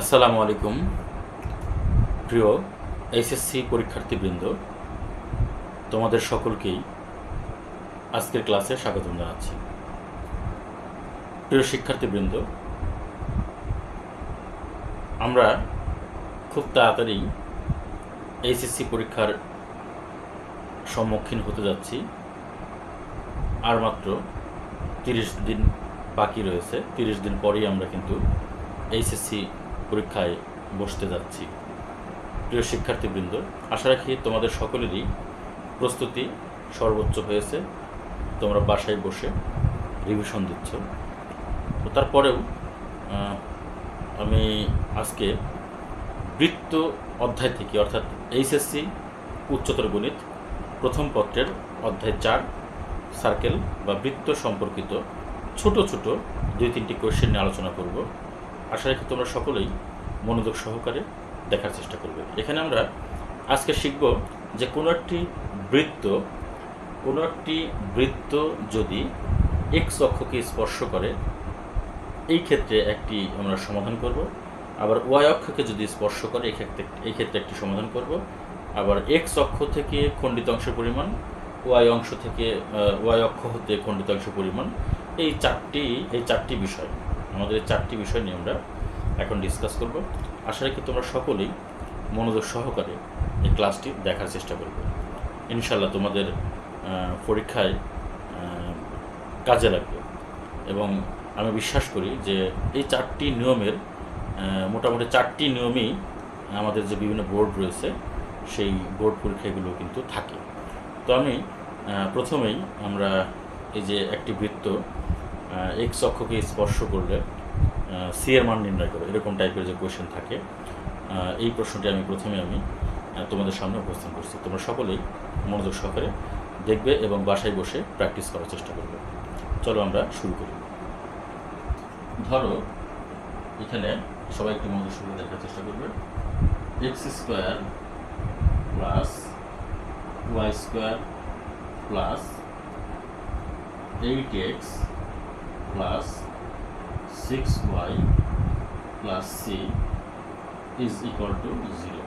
আসসালামু আলাইকুম, প্রিয় এইচএসসি পরীক্ষার্থীবৃন্দ। তোমাদের সকলকেই আজকের ক্লাসে স্বাগতম জানাচ্ছি। প্রিয় শিক্ষার্থীবৃন্দ, আমরা খুব তাড়াতাড়ি এইচএসসি পরীক্ষার সম্মুখীন হতে যাচ্ছি। আর মাত্র তিরিশ দিন বাকি রয়েছে, তিরিশ দিন পরেই আমরা কিন্তু এইচএসসি পরীক্ষায় বসতে যাচ্ছি। প্রিয় শিক্ষার্থীবৃন্দ, আশা রাখি তোমাদের সকলেরই প্রস্তুতি সর্বোচ্চ হয়েছে। তোমরা বাসায় বসে রিভিশন দিচ্ছ। তো তারপরেও আমি আজকে বৃত্ত অধ্যায় থেকে, অর্থাৎ এইচএসসি উচ্চতর গণিত প্রথম পত্রের অধ্যায় চার সার্কেল বা বৃত্ত সম্পর্কিত ছোট ছোট দুই তিনটি কোয়েশ্চেন নিয়ে আলোচনা করব। আশা রাখি তোমরা সকলেই মনোযোগ সহকারে দেখার চেষ্টা করবে। এখানে আমরা আজকে শিখব যে কোনো একটি বৃত্ত, কোনো একটি বৃত্ত যদি এক্স অক্ষকে স্পর্শ করে, এই ক্ষেত্রে একটি আমরা সমাধান করব। আবার ওয়াই অক্ষকে যদি স্পর্শ করে, এই ক্ষেত্রে এই ক্ষেত্রে একটি সমাধান করব। আবার এক্স অক্ষ থেকে খণ্ডিত অংশের পরিমাণ ওয়াই অংশ থেকে ওয়াই অক্ষ হতে খণ্ডিত অংশের পরিমাণ, এই চারটি এই চারটি বিষয়। আমাদের এই চারটি বিষয় নিয়ে আমরা এখন ডিসকাস করব। আশা রাখি তোমরা সকলেই মনোযোগ সহকারে এই ক্লাসটি দেখার চেষ্টা করবে। ইনশাল্লাহ তোমাদের পরীক্ষায় কাজে লাগবে। এবং আমি বিশ্বাস করি যে এই চারটি নিয়মের মোটামুটি চারটি নিয়মেই আমাদের যে বিভিন্ন বোর্ড রয়েছে, সেই বোর্ড পরীক্ষাগুলো কিন্তু থাকে। তো আমি প্রথমেই আমরা এই যে একটি বৃত্ত এক্স অক্ষকে স্পর্শ করলে সি এর মান নির্ণয় করো, এরকম টাইপের যে কোয়েশ্চেন থাকে এই প্রশ্নটি আমি প্রথমে আমি তোমাদের সামনে উপস্থান করছি। তোমরা সকলেই মনোযোগ সহকারে দেখবে এবং বাসায় বসে প্র্যাকটিস করার চেষ্টা করবে। চলো আমরা শুরু করি। ধরো, এখানে সবাই একটু মনোযোগ সহকারে দেখার চেষ্টা করবে। X square plus y square plus eight x plus six y plus c is equal to zero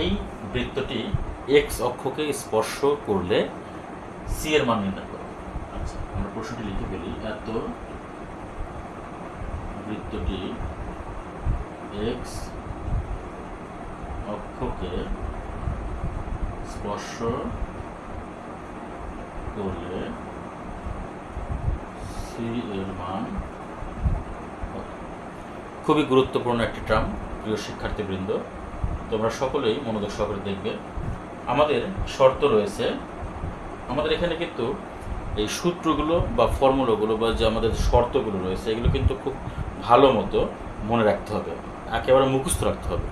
এই বৃত্তটি এক্স অক্ষকে স্পর্শ করলে সি এর মান নির্ণয় করো। আচ্ছা আমরা প্রশ্নটি লিখে ফেলি। এত বৃত্তটি এক্স অক্ষকে স্পর্শ করলে খুবই গুরুত্বপূর্ণ একটি ট্রাম প্রিয় শিক্ষার্থীবৃন্দ। তোমরা সকলেই মনোযোগ সহকারে দেখবে। আমাদের শর্ত রয়েছে, আমাদের এখানে কিন্তু এই সূত্রগুলো বা ফর্মুলাগুলো বা যে আমাদের শর্তগুলো রয়েছে, এগুলো কিন্তু খুব ভালো মতো মনে রাখতে হবে। একেবারে মুখস্থ রাখতে হবে।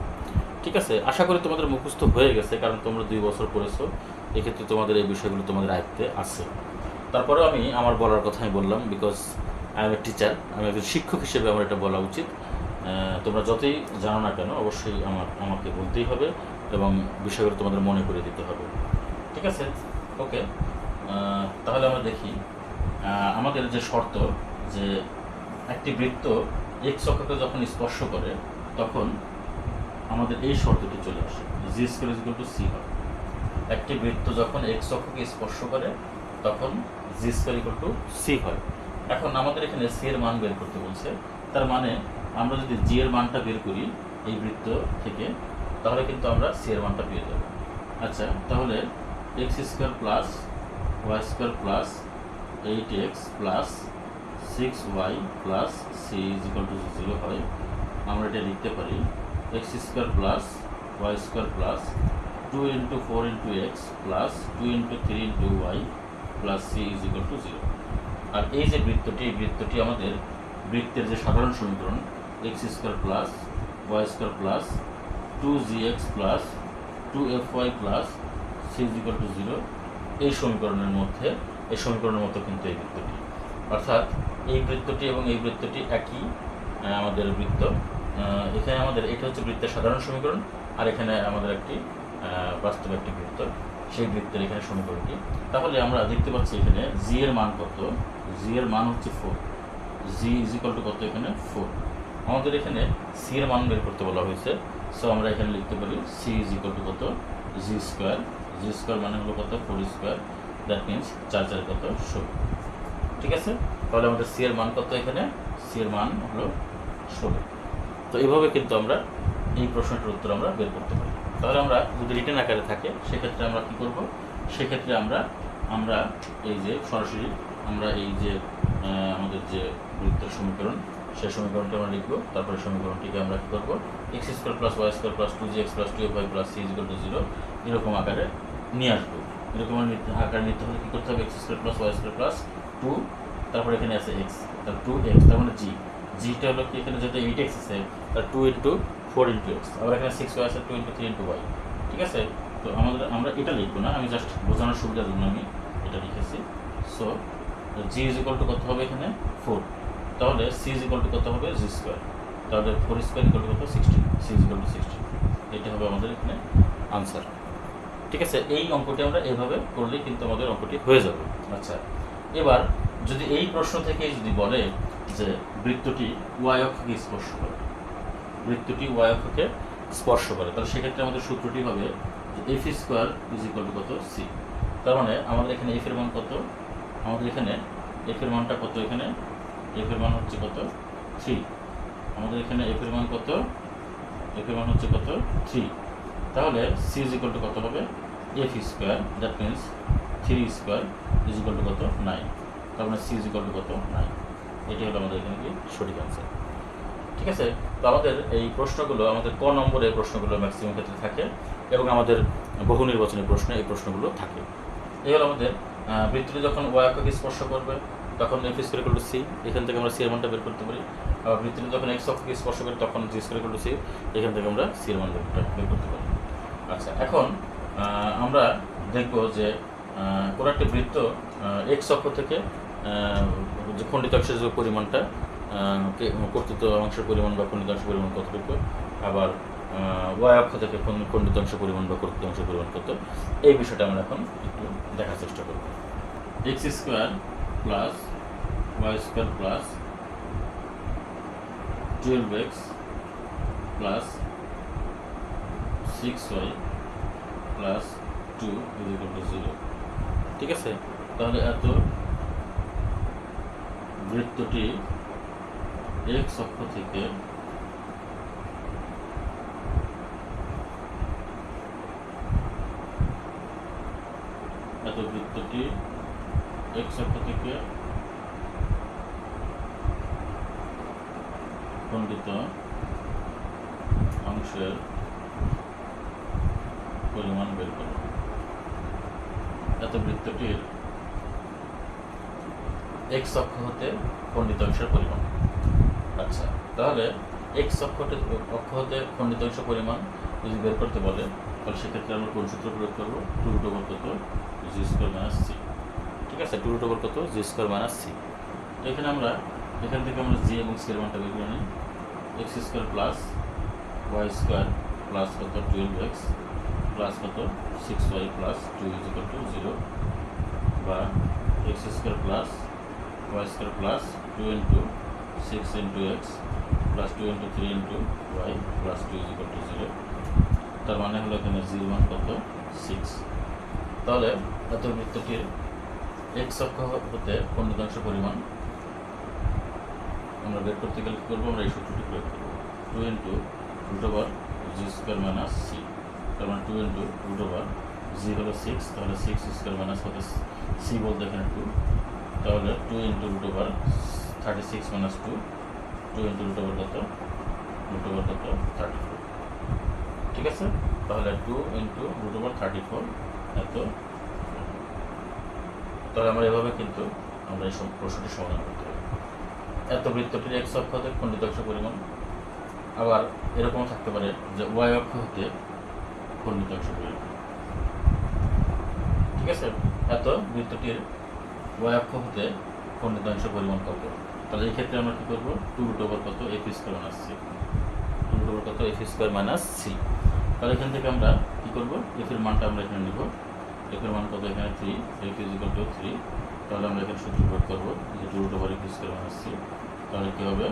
ঠিক আছে? আশা করি তোমাদের মুখস্থ হয়ে গেছে, কারণ তোমরা দুই বছর পড়েছো। এক্ষেত্রে তোমাদের এই বিষয়গুলো তোমাদের আয়ত্তে আছে। তারপরেও আমি আমার বলার কথা আমি বললাম because I am a teacher আমি একজন শিক্ষক হিসেবে আমার এটা বলা উচিত। তোমরা যতই জানো না কেন, অবশ্যই আমার, আমাকে বলতেই হবে এবং বিষয়গুলো তোমাদের মনে করে দিতে হবে। ঠিক আছে? ওকে তাহলে আমরা দেখি আমাদের যে শর্ত যে একটি বৃত্ত এক্স অক্ষকে যখন স্পর্শ করে, তখন আমাদের এই শর্তটি চলে আসে g square equal to c হয়। একটি বৃত্ত যখন এক্স অক্ষকে স্পর্শ করে, তখন g square equal to c হয়। এখন আমাদের এখানে সি এর মান বের করতে বলছে। তার মানে আমরা যদি জি এর মানটা বের করি এই বৃত্ত থেকে, তাহলে কিন্তু আমরা সি এর মানটা পেয়ে যাব। আচ্ছা তাহলে x square plus y square plus eight x plus six y plus c is equal to zero হয়। আমরা এটা লিখতে পারি x square plus y square plus two into four into x plus two into three into y plus c is equal to zero আর এই যে বৃত্তটি, এই বৃত্তটি আমাদের বৃত্তের যে সাধারণ সমীকরণ x square plus y square plus two g x plus two f y plus c is equal to zero এই সমীকরণের মধ্যে, এই সমীকরণের মতো কিন্তু এই বৃত্তটি। অর্থাৎ এই বৃত্তটি এবং এই বৃত্তটি একই আমাদের বৃত্ত। এখানে আমাদের, এটা হচ্ছে বৃত্তের সাধারণ সমীকরণ, আর এখানে আমাদের একটি বাস্তব একটি বৃত্ত। সেই বৃত্তের এখানে সমীকরণটি তাহলে আমরা দেখতে পাচ্ছি এখানে জি এর মান কত? জি এর মান হচ্ছে four g is equal to কত এখানে? ফোর আমাদের এখানে সি এর মান বের করতে বলা হয়েছে। সো আমরা এখানে লিখতে পারি সি ইজ ইকুয়াল টু কত? জি স্কোয়ার জি স্কোয়ার মানে হলো কত? ফোর স্কোয়ার দ্যাট মিনস চার চার কত? ষোলো। ঠিক আছে? তাহলে আমাদের সি এর মান কত এখানে? সি এর মান হলো ষোলো। তো এইভাবে কিন্তু আমরা এই প্রশ্নটার উত্তর আমরা বের করতে পারি। তাহলে আমরা যদি রিটার্ন আকারে থাকে, সেক্ষেত্রে আমরা কি করব? সেক্ষেত্রে আমরা আমরা এই যে সরাসরি আমরা এই যে আমাদের যে বৃত্তের সমীকরণ, সেই সমীকরণটি আমরা লিখব। তারপরে সমীকরণটিকে আমরা কী করব? X square plus y square plus two g x plus two y plus c is equal to zero এরকম আকারে নিয়ে আসব। এরকম আকারে নিতে হলে কী করতে হবে? X square plus y square plus two তারপরে এখানে আছে এক্স তার টু এক্স তার মানে জি জিটা হলো কি এখানে যেটা এইট এক্স আছে, তার two into four into x আবার এখানে সিক্স ওয়াই আছে two into three into y ঠিক আছে? তো আমাদের, আমরা এটা লিখব না, আমি জাস্ট বোঝানোর সুবিধার জন্য আমি, এটা লিখেছি। So g is equal to কত হবে এখানে? ফোর তাহলে সি ইজ ইকুয়াল টু কত হবে? জি স্কোয়ার তাহলে ফোর স্কোয়ার ইকুয়াল টু কত? Sixteen c is equal to sixteen এটা হবে আমাদের এখানে আনসার ঠিক আছে? এই অঙ্কটি আমরা এভাবে করলেই কিন্তু আমাদের অঙ্কটি হয়ে যাবে। আচ্ছা এবার যদি এই প্রশ্ন থেকে যদি বলে যে বৃত্তটি ওয়াই অক্ষকে স্পর্শ করে বৃত্তটি ওয়াই অক্ষকে স্পর্শ করে। তাহলে সেক্ষেত্রে আমাদের সূত্রটি হবে যে f square is equal to কত? সি তার মানে আমাদের এখানে এফের মান কত? আমাদের এখানে এফের মানটা কত এখানে? এফের মান হচ্ছে কত? থ্রি আমাদের এখানে এফের মান কত? এফের মান হচ্ছে কত? থ্রি তাহলে সি ইজ ইকুয়াল টু কত হবে? F square that means three square is equal to কত? নাইন তার মানে সি ইজ ইকুয়াল টু কত? নাইন এটি হলো আমাদের এখানে কি? সঠিক আনসার ঠিক আছে? তো আমাদের এই প্রশ্নগুলো আমাদের ক নম্বরের প্রশ্নগুলো ম্যাক্সিমাম ক্ষেত্রে থাকে এবং আমাদের বহু নির্বাচনী প্রশ্নে এই প্রশ্নগুলো থাকে। এই হলো আমাদের আহ, বৃত্তটি যখন ওয়াই অক্ষকে স্পর্শ করবে তখন এফ স্কোয়ার ইকুয়াল সি এখান থেকে আমরা সি মানটা বের করতে পারি। আবার বৃত্তটি যখন এক্স অক্ষকে স্পর্শ করে তখন জি স্কোয়ার ইকুয়াল সি এখান থেকে আমরা সি এর বের করতে পারি। আচ্ছা এখন আমরা দেখব যে কোনো একটা বৃত্ত এক্স অক্ষ থেকে যে খণ্ডিত অংশের যে পরিমাণটা কর্তৃত্ব অংশের পরিমাণ বা খণ্ডিত অংশের পরিমাণ কতটুকু? আবার ওয়াই অক্ষ থেকে খণ্ড- খণ্ডিত অংশের পরিমাণ বা কর্তৃত্ব অংশের পরিমাণ কত? এই বিষয়টা আমরা এখন একটু দেখার চেষ্টা করব। X square plus y square plus twelve x plus six y plus two zero ঠিক আছে? তাহলে এত বৃত্তটি এক্স অক্ষ থেকে এত বৃত্তটি এক্স অক্ষ থেকে খণ্ডিত অংশের পরিমাণ বের করো। এত বৃত্তটির এক্স অক্ষ হতে খণ্ডিত অংশের পরিমাণ। আচ্ছা তাহলে এক্স অক্ষ হতে- অক্ষ হতে খণ্ডিত অংশ পরিমাণ যদি বের করতে বলে, তাহলে সেক্ষেত্রে আমরা কোন সূত্র প্রয়োগ করব? টু রুট ওভার কত? জি স্কোয়ার মাইনাস সি ঠিক আছে? টু রুট ওভার কত? জি স্কোয়ার মাইনাস সি এখানে আমরা, এখান থেকে আমরা জি এবং সি মানটা বের করে নিই। X square plus Y square plus কত? টুয়েলভ এক্স প্লাস কত? Six y plus two is to zero বা x square plus y square plus two into six into x plus two into three into y plus two is equal to zero তার মানে হলো এখানে zero মান কত? Six তাহলে এত বৃত্তটির x অক্ষ হতে খণ্ডিতাংশ পরিমাণ আমরা বের করতে গেলে কী করব? আমরা এই সূত্রটি প্রয়োগ করব। Two into root over g square minus c তার মানে two into root over g হলো সিক্স তাহলে সিক্স স্কোয়ার মাইনাস কত সি বলতে এখানে টু তাহলে two into root over thirty six minus two two into root over কত root over কত থার্টি ফোর ঠিক আছে? তাহলে two into root over thirty four এত তাহলে আমরা এভাবে কিন্তু আমরা এই সব প্রশ্নটি সমাধান করতে পারি। এত বৃত্তটির এক্স অক্ষ হতে খণ্ডিত অংশ পরিমাণ। আবার এরকম থাকতে পারে যে ওয়াই অক্ষ হতে খণ্ডিত অংশ পরিমাণ। ঠিক আছে? এত বৃত্তটির ওয়াই অক্ষ হতে খণ্ডিত অংশ পরিমাণ কত? তাহলে এই ক্ষেত্রে আমরা কী করব? টু রুট ওভার কত? F square minus c two root over কত? এফ স্কোয়ার মাইনাস সি তাহলে এখান থেকে আমরা কী করব? এফ এর মানটা আমরা এখানে নিব। এফ এর মান কত এখানে? Three f is to three তাহলে আমরা এখানে সূত্র প্রয়োগ করব যে two root over f square minus c তাহলে কী হবে?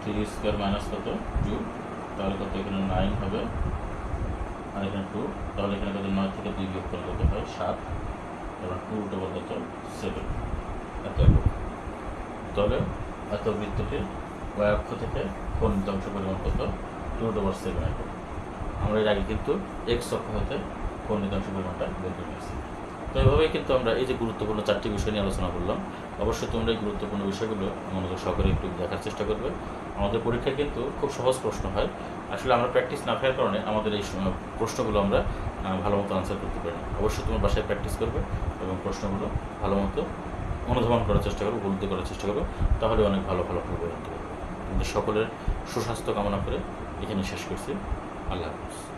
থ্রি স্কোয়ার মাইনাস কত? টু তাহলে কত এখানে নাইন হবে? আর এখানে টু তাহলে এখানে কত? নয় থেকে দুই বিয়োগ করলে কত হয়? সাত। এবং টু ডবল কত? সেভেন এত। তাহলে বৃত্তটির y অক্ষ থেকে খণ্ডিত অংশ পরিমাণ কত টু ডবল সেভেন আমরা এর আগে কিন্তু এক্স অক্ষ হতে খণ্ডিত অংশ পরিমাণটা বের করে নিয়েছি। তো এইভাবেই কিন্তু আমরা এই যে গুরুত্বপূর্ণ চারটি বিষয় নিয়ে আলোচনা করলাম, অবশ্যই তোমরা এই গুরুত্বপূর্ণ বিষয়গুলো মনোযোগ সহকারে একটু দেখার চেষ্টা করবে। আমাদের পরীক্ষায় কিন্তু খুব সহজ প্রশ্ন হয়। আসলে আমরা প্র্যাকটিস না থাকার কারণে আমাদের এই প্রশ্নগুলো আমরা ভালো মতো আনসার করতে পারি অবশ্যই তোমার বাসায় প্র্যাকটিস করবে এবং প্রশ্নগুলো ভালো মতো অনুধাবন করার চেষ্টা করো, উপলব্ধি করার চেষ্টা করো, তাহলে অনেক ভালো ভালো ফল আনতে পারবে সকলের সুস্বাস্থ্য কামনা করে এখানে শেষ করছি। আল্লাহ হাফিজ।